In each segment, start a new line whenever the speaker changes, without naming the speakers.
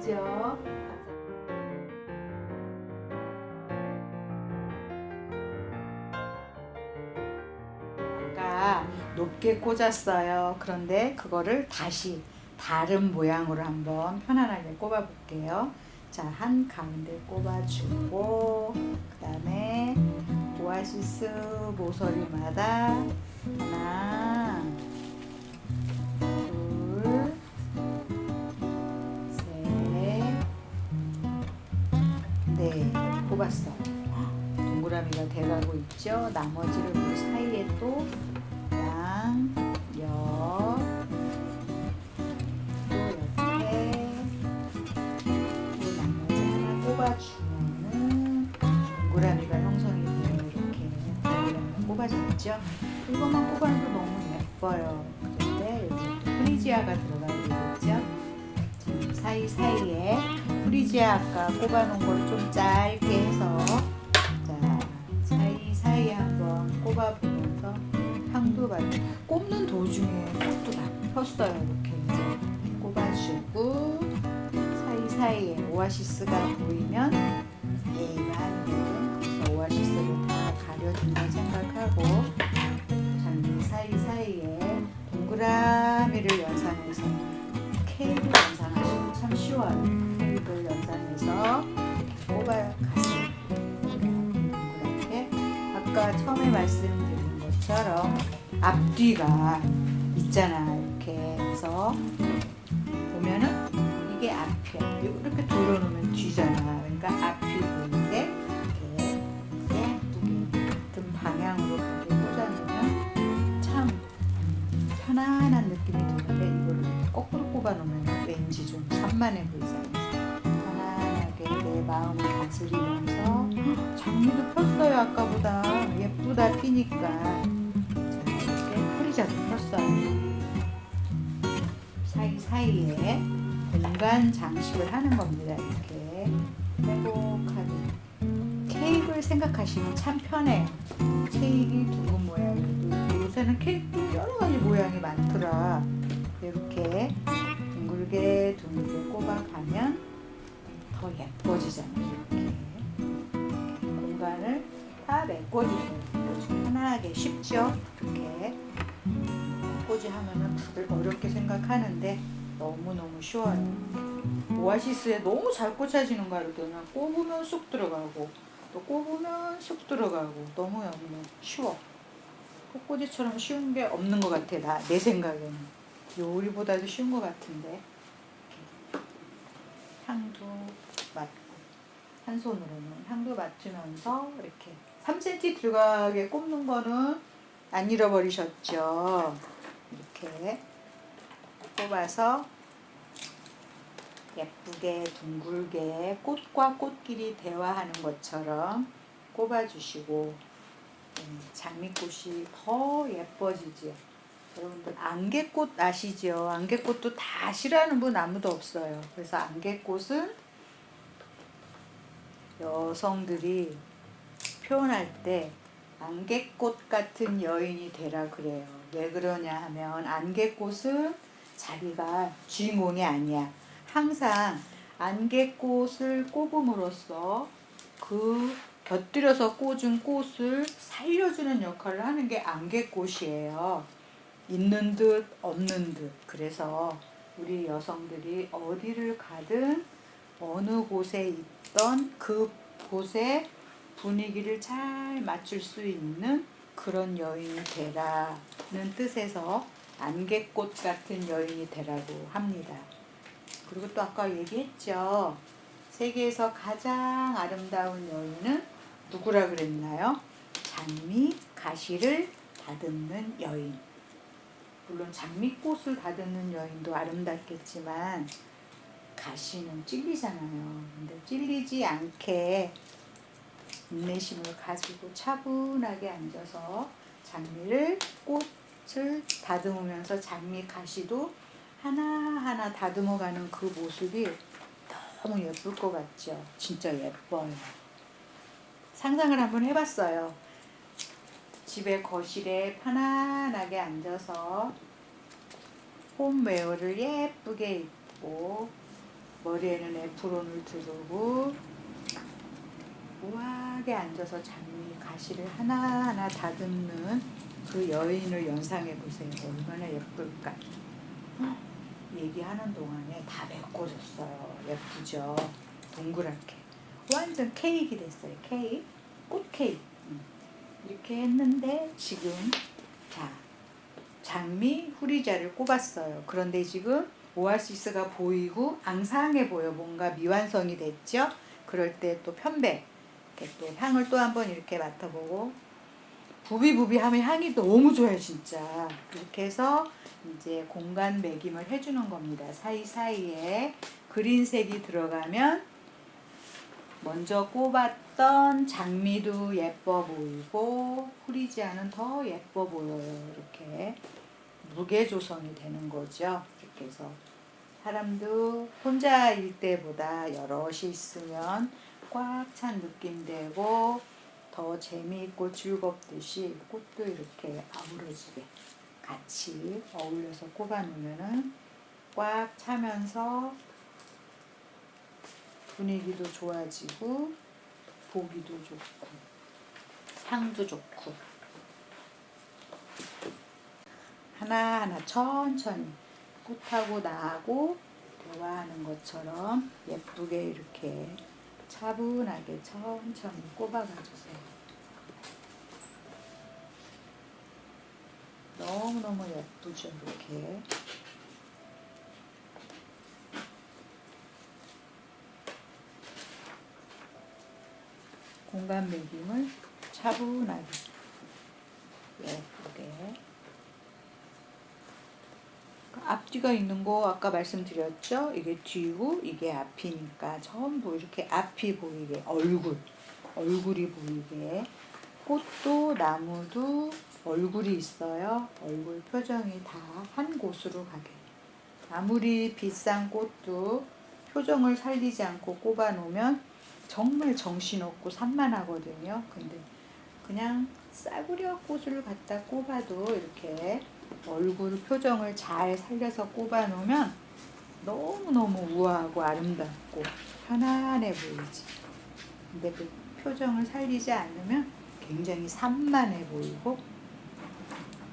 보이죠? 아까 높게 꽂았어요. 그런데 그거를 다시 다른 모양으로 한번 편안하게 꼽아 볼게요. 자, 한 가운데 꼽아주고, 그 다음에 오아시스 모서리마다 하나, 나머지를 그 사이에 또 양, 옆, 또 이렇게 또 나머지 하나 꼽아주면은 동그라미가 형성이 돼요. 이렇게 동그라미가 꼽아졌죠. 이것만 꼽아도 너무 예뻐요. 그런데 여기 또 프리지아가 들어가야 되겠죠. 자, 사이사이에 프리지아 아까 꼽아놓은 걸 좀 짧게 해서 한번 꼽아보면서 향도 맡고 꼽는 도중에 꽃도 다 폈어요. 이렇게 이제 꼽아주고 사이사이에 오아시스가 보이면 예 것처럼 앞뒤가 있잖아. 이렇게 해서 보면은 이게 앞이야. 이렇게 돌려놓으면 뒤잖아. 그러니까 앞이 보이는데 이렇게 예쁘게 방향으로 가게 꽂아놓으면 참 편안한 느낌이 드는데 이거를 이렇게 거꾸로 꼽아놓으면 왠지 좀 산만해 보이잖아요. 편안하게 내 마음을 다스리면서 장미도 폈어요 아까보다 예쁘다 피니까 자 프리자도 폈어요. 사이사이에 공간 장식을 하는 겁니다. 이렇게 빼곡하게 케이크를 생각하시면 참 편해요. 케이크 둥근 모양이고 요새는 케이크 여러 가지 모양이 많더라. 이렇게 둥글게 둥글게 꼽아가면 더 예뻐지잖아요. 이렇게 공간을 다 메꿔주세요. 편하게 쉽죠? 이렇게 꽂이 하면은 다들 어렵게 생각하는데 너무너무 쉬워요. 오아시스에 너무 잘 꽂아지는 거 알거든요. 꼽으면 쑥 들어가고 또 꼽으면 쑥 들어가고 너무 너무 쉬워. 꽃꽂이처럼 쉬운 게 없는 것 같아. 나 내 생각에는 요리보다도 쉬운 것 같은데 향도 맡고 한 손으로는 향도 맡으면서 이렇게 3cm 들어가게 꼽는 거는 안 잃어버리셨죠? 이렇게 꼽아서 예쁘게 둥글게 꽃과 꽃끼리 대화하는 것처럼 꼽아주시고 음, 장미꽃이 더 예뻐지죠. 여러분들 안개꽃 아시죠? 안개꽃도 다 싫어하는 분 아무도 없어요. 그래서 안개꽃은 여성들이 표현할 때 안개꽃 같은 여인이 되라 그래요. 왜 그러냐 하면 안개꽃은 자기가 주인공이 아니야. 항상 안개꽃을 꼽음으로써 그 곁들여서 꽂은 꽃을 살려주는 역할을 하는 게 안개꽃이에요. 있는 듯 없는 듯. 그래서 우리 여성들이 어디를 가든 어느 곳에 있던 그 곳의 분위기를 잘 맞출 수 있는 그런 여인이 되라는 뜻에서 안개꽃 같은 여인이 되라고 합니다. 그리고 또 아까 얘기했죠. 세계에서 가장 아름다운 여인은 누구라 그랬나요? 장미 가시를 다듬는 여인. 물론 장미꽃을 다듬는 여인도 아름답겠지만 가시는 찔리잖아요. 근데 찔리지 않게 인내심을 가지고 차분하게 앉아서 장미를 꽃을 다듬으면서 장미 가시도 하나하나 다듬어가는 그 모습이 너무 예쁠 것 같죠? 진짜 예뻐요. 상상을 한번 해봤어요. 집에 거실에 편안하게 앉아서 홈웨어를 예쁘게 입고 머리에는 에프론을 두르고 우아하게 앉아서 장미 가시를 하나하나 다듬는 그 여인을 연상해 보세요. 얼마나 예쁠까. 헉, 얘기하는 동안에 다 메꿔줬어요. 예쁘죠? 동그랗게. 완전 케이크 됐어요. 케이크. 꽃 케이크. 음. 이렇게 했는데 지금 자 장미 후리자를 꼽았어요. 그런데 지금 오아시스가 보이고 앙상해 보여. 뭔가 미완성이 됐죠? 그럴 때 또 편백. 이렇게 또 향을 또 한번 이렇게 맡아보고. 부비부비 하면 향이 너무 좋아요 진짜. 이렇게 해서 이제 공간 매김을 해주는 겁니다. 사이사이에 그린색이 들어가면 먼저 꼽았던 장미도 예뻐 보이고 후리지아는 더 예뻐 보여요. 이렇게 무게 조성이 되는 거죠. 이렇게 해서 사람도 혼자일 때보다 여럿이 있으면 꽉 찬 느낌 되고 더 재미있고 즐겁듯이 꽃도 이렇게 아우러지게 같이 어울려서 꼽아 놓으면은 꽉 차면서 분위기도 좋아지고 보기도 좋고 향도 좋고. 하나하나 천천히 꽃하고 나하고 대화하는 것처럼 예쁘게 이렇게 차분하게 천천히 꼽아가 주세요. 너무너무 예쁘죠, 이렇게. 공간 매김을 차분하게 예쁘게 앞뒤가 있는 거 아까 말씀드렸죠? 이게 뒤고 이게 앞이니까 전부 이렇게 앞이 보이게 얼굴 얼굴이 보이게 꽃도 나무도 얼굴이 있어요. 얼굴 표정이 다 한 곳으로 가게. 아무리 비싼 꽃도 표정을 살리지 않고 꼽아 놓으면 정말 정신없고 산만하거든요. 근데 그냥 싸구려 꽃을 갖다 꼽아도 이렇게 얼굴 표정을 잘 살려서 꼽아 놓으면 너무너무 우아하고 아름답고 편안해 보이지. 근데 그 표정을 살리지 않으면 굉장히 산만해 보이고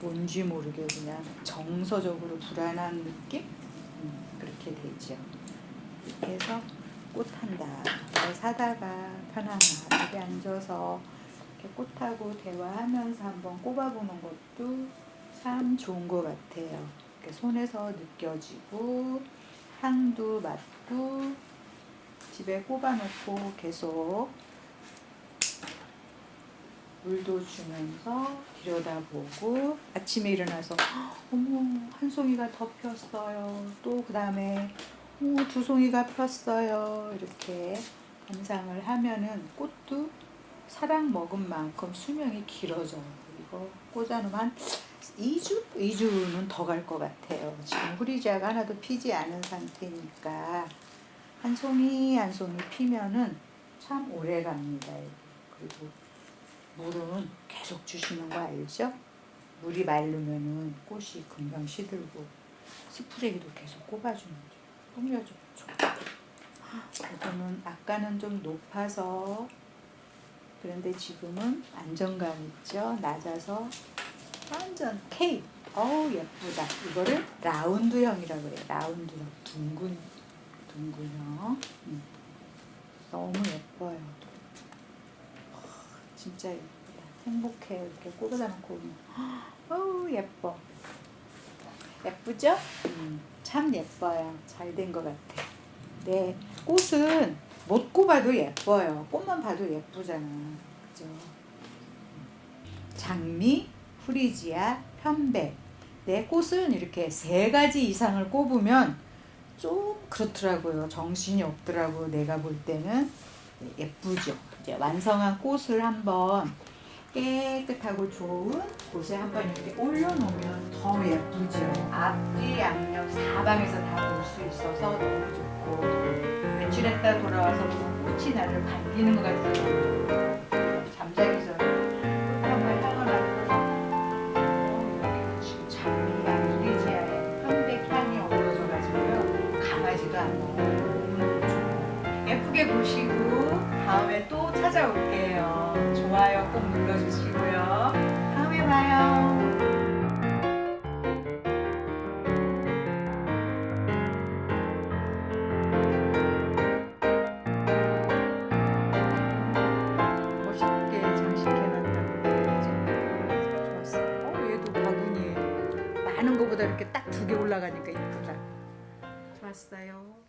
뭔지 모르게 그냥 정서적으로 불안한 느낌? 음, 그렇게 되죠. 이렇게 해서 꽃 한다. 사다가 편안하게 앉아서 이렇게 꽃하고 대화하면서 한번 꼽아보는 것도 참 좋은 것 같아요. 손에서 느껴지고 향도 맡고 집에 꼽아놓고 계속 물도 주면서 들여다보고 아침에 일어나서 어머 한 송이가 더 폈어요. 또 그 다음에 두 송이가 폈어요. 이렇게 감상을 하면은 꽃도 사랑 먹은 만큼 수명이 길어져요. 이거 꽂아놓으면 한 2주? 2주는 더 갈 것 같아요. 지금 후리지아가 하나도 피지 않은 상태니까 한 송이 한 송이 피면은 참 오래 갑니다. 그리고 물은 계속 주시는 거 알죠? 물이 마르면은 꽃이 금방 시들고 스프레이도 계속 꼽아주는 거죠. 뿌려줘. 이거는 아까는 좀 높아서 그런데 지금은 안정감 있죠. 낮아서 완전 케이크. 어우 예쁘다. 이거를 라운드형이라고 그래요. 라운드형. 둥근 둥근형. 음. 너무 예뻐요. 진짜 예쁘다. 행복해요. 이렇게 꽂아다 놓고 오면. 어우 예뻐. 예쁘죠? 음, 참 예뻐요. 잘 된 것 같아. 네, 꽃은 못 꼽아도 예뻐요. 꽃만 봐도 예쁘잖아. 그죠? 장미, 후리지아, 편백. 내 꽃은 이렇게 세 가지 이상을 꼽으면 좀 그렇더라고요. 정신이 없더라고. 내가 볼 때는 예쁘죠. 이제 완성한 꽃을 한번 깨끗하고 좋은 곳에 한번 이렇게 올려놓으면 더 예쁘죠. 앞뒤 양옆 사방에서 다 볼 수 있어서 너무 좋고 외출했다 돌아와서 꽃이 나를 반기는 것 같아요. 좋았어요.